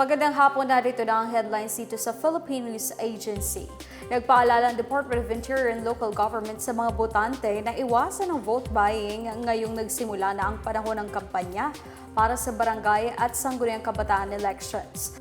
Magandang hapon na rito na ang headlines dito sa Philippine News Agency. Nagpaalala ang Department of Interior and Local Government sa mga botante na iwasan ang vote buying ngayong nagsimula na ang panahon ng kampanya para sa barangay at sangguniang kabataan elections.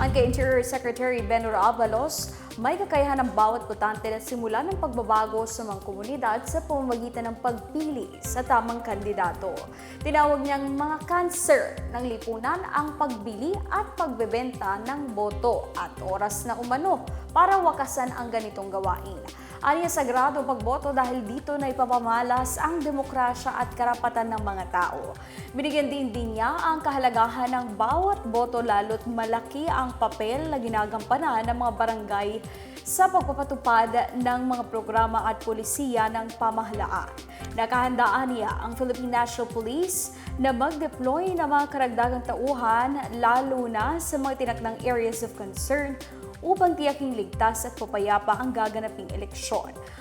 Ang kay Interior Secretary Benor Abalos, may kakayahan ng bawat botante na simula ng pagbabago sa mga komunidad sa pamamagitan ng pagpili sa tamang kandidato. Tinawag niyang mga cancer ng lipunan ang pagbili at pagbebenta ng boto at oras na umano para wakasan ang ganitong gawain. Aniya sagrado pagboto dahil dito na ipapamalas ang demokrasya at karapatan ng mga tao. Binigyan din din niya ang kahalagahan ng bawat boto lalo't malaki ang papel na ginagampanan ng mga barangay sa pagpapatupad ng mga programa at polisiya ng pamahalaan. Nakahandaan niya ang Philippine National Police na mag-deploy ng mga karagdagang tauhan lalo na sa mga tinakdang areas of concern upang tiyaking ligtas at papayapa ang gaganaping eleksyon.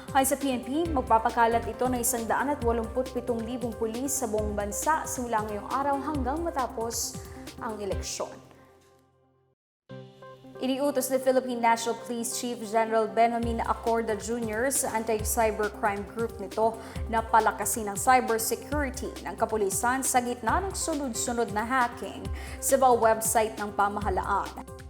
Ayon sa PNP, magpapakalat ito ng 187,000 pulis sa buong bansa simula ngayong araw hanggang matapos ang eleksyon. Iniutos ni Philippine National Police Chief General Benjamin Acorda Jr. sa anti-cybercrime group nito na palakasin ang cybersecurity ng kapulisan sa gitna ng sunod-sunod na hacking sa mga website ng pamahalaan.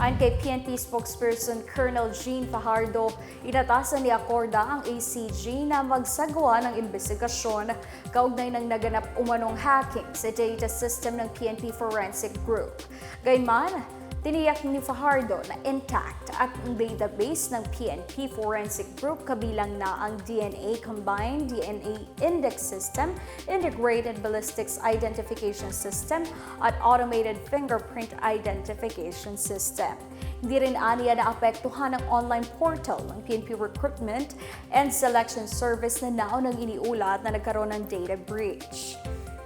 Ayon kay PNP spokesperson Colonel Jean Fajardo, inatasan ni Acorda ang ACG na magsagawa ng investigasyon kaugnay ng naganap umanong hacking sa data system ng PNP Forensic Group. Gayman, Tiniyak ni Fajardo na intact at ang database ng PNP Forensic Group kabilang na ang DNA Combined DNA Index System, Integrated Ballistics Identification System at Automated Fingerprint Identification System. Hindi rin aniya na apektuhan ang online portal ng PNP Recruitment and Selection Service na naunang iniulat na nagkaroon ng data breach.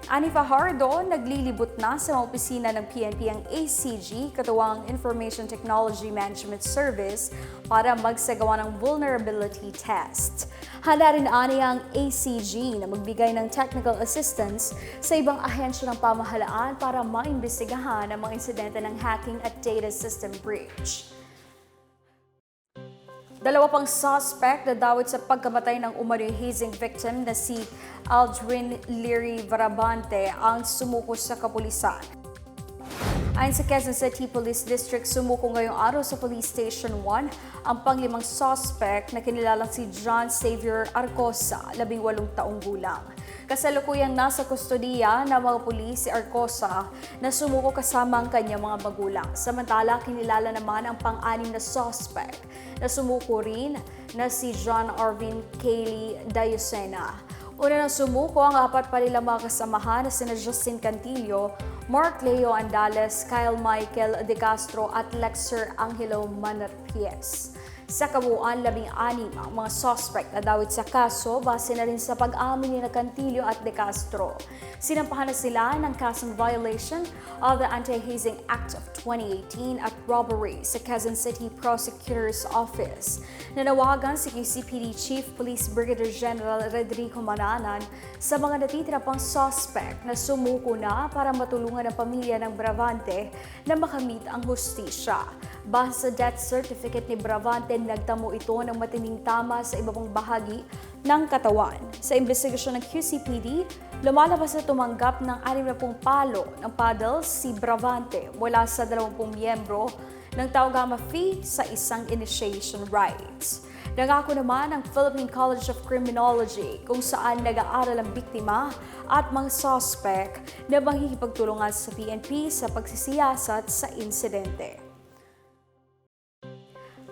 Ani Fajardo, naglilibot na sa opisina ng PNP ang ACG, katuwang Information Technology Management Service, para magsagawa ng vulnerability test. Handa rin ani ang ACG na magbigay ng technical assistance sa ibang ahensya ng pamahalaan para maimbestigahan ang mga insidente ng hacking at data system breach. Dalawa pang suspect na dawit sa pagkamatay ng umano'y hazing victim na si Aldrin Leary Varabante ang sumuko sa kapulisan. Ayon sa Quezon City Police District, sumuko ngayong araw sa Police Station 1 ang panglimang suspect na kinilalang si John Xavier Arcosa, 18 taong gulang. Kasalukuyang nasa kustodiya ng mga pulis si Arcosa na sumuko kasama ang kanyang mga magulang. Samantala, kinilala naman ang pang-anim na suspect na sumuko rin na si John Arvin Cayley Diocena. Una nang sumuko ang apat pa nilang mga kasamahan na sina Justin Cantillo, Mark Leo Andales, Kyle Michael De Castro at Lexer Angelo Manarpies. Sa kabuuan, labing-anim ang mga suspect na dawit sa kaso base na rin sa pag-amin ni na Cantillo at De Castro. Sinampahan na sila ng kasong violation of the Anti-Hazing Act of 2018 at robbery sa Quezon City Prosecutor's Office. Nanawagan si QCPD Chief Police Brigadier General Rodrigo Mananan sa mga natitira pang suspect na sumuko na para matulungan ang pamilya ng Bravante na makamit ang hustisya. Base sa death certificate ni Bravante, nagtamo ito ng matinding tama sa iba pang bahagi ng katawan. Sa investigasyon ng QCPD, lumalabas na tumanggap ng 60 palo ng paddles si Bravante mula sa 20 miyembro ng Tau Gamma sa isang initiation rites. Nangako naman ang Philippine College of Criminology kung saan nag-aaral ang biktima at mga suspect na maghihipagtulungan sa PNP sa pagsisiyasat sa insidente.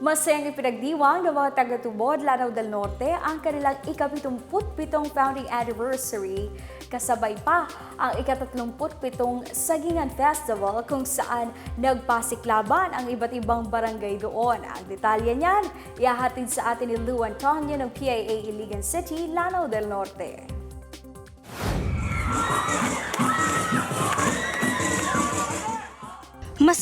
Masayang ipinagdiwang ng mga taga-tubod Lanao del Norte ang kanilang ika-77 founding anniversary kasabay pa ang ika-37 Sagingan Festival kung saan nagpasiklaban ang iba't ibang barangay doon. Ang detalye niyan, ihahatid sa atin ni Lou Antonio ng PIA Iligan City, Lanao del Norte.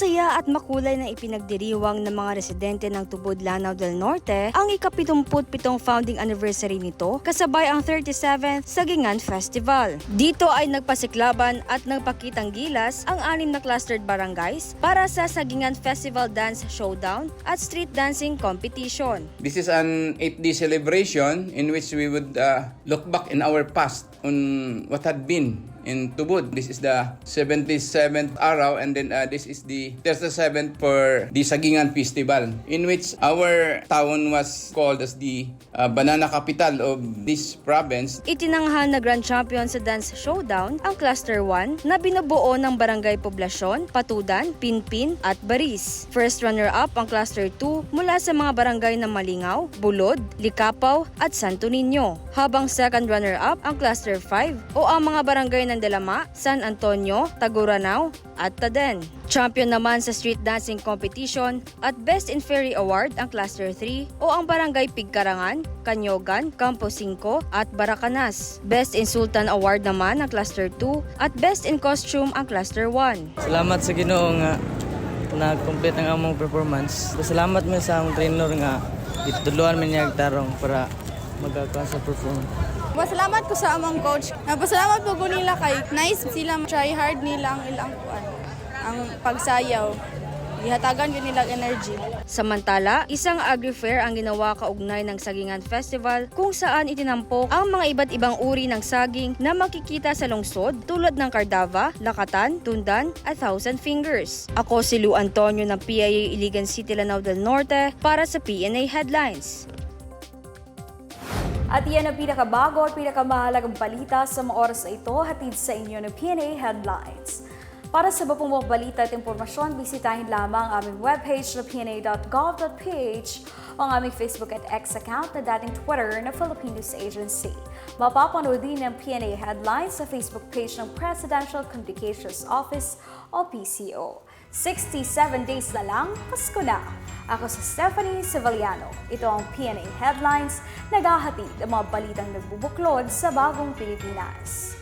Masaya at makulay na ipinagdiriwang ng mga residente ng Tubod Lanao del Norte ang ikapitumputpitong founding anniversary nito kasabay ang 37th Sagingan Festival. Dito ay nagpasiklaban at nagpakitang gilas ang anim na clustered barangays para sa Sagingan Festival Dance Showdown at Street Dancing Competition. This is an 8-day celebration in which we would uh, look back in our past on what had been in Tubod. This is the 77th araw and then uh, this is the 37th for the Sagingan Festival in which our town was called as the uh, banana capital of this province. Itinanghal na Grand Champion sa Dance Showdown ang Cluster 1 na binubuo ng Barangay Poblasyon, Patudan, Pinpin at Baris. First runner-up ang Cluster 2 mula sa mga barangay ng Malingaw, Bulod, Likapaw at Santo Niño. Habang second runner-up ang Cluster 5 o ang mga barangay ng Delama, San Antonio, Taguranao at Taden. Champion naman sa street dancing competition at Best in Ferry Award ang Cluster 3 o ang Barangay Pigkarangan, Kanyogan, Campo 5 at Baracanas. Best in Sultan Award naman ang Cluster 2 at Best in Costume ang Cluster 1. Salamat sa Ginoo nga nag-complete ang among performance. Salamat mi sa among trainer nga ituluan mi niya tarong para magkakuan sa perform. Pasalamat ko sa among coach. Pasalamat po ko nila kay nice sila try hard nila ang ilang kuan ang pagsayaw. Gihatagan yun nilang energy. Samantala, isang agri-fair ang ginawa kaugnay ng Sagingan Festival kung saan itinampok ang mga iba't ibang uri ng saging na makikita sa lungsod tulad ng Cardava, Lakatan, Tundan at Thousand Fingers. Ako si Lu Antonio ng PIA Iligan City, Lanao del Norte para sa PNA Headlines. At yan ang pinakabago at pinakamahalagang balita sa mga oras na ito hatid sa inyo ng PNA Headlines. Para sa iba mga balita at impormasyon, bisitahin lamang ang aming webpage na pna.gov.ph o ang aming Facebook at X account na dating Twitter na Philippine News Agency. Mapapanood din ang PNA Headlines sa Facebook page ng Presidential Communications Office o PCO. 67 days na lang, Pasko na. Ako si Stephanie Sevillano. Ito ang PNA Headlines, naghahatid ang mga balitang nagbubuklod sa bagong Pilipinas.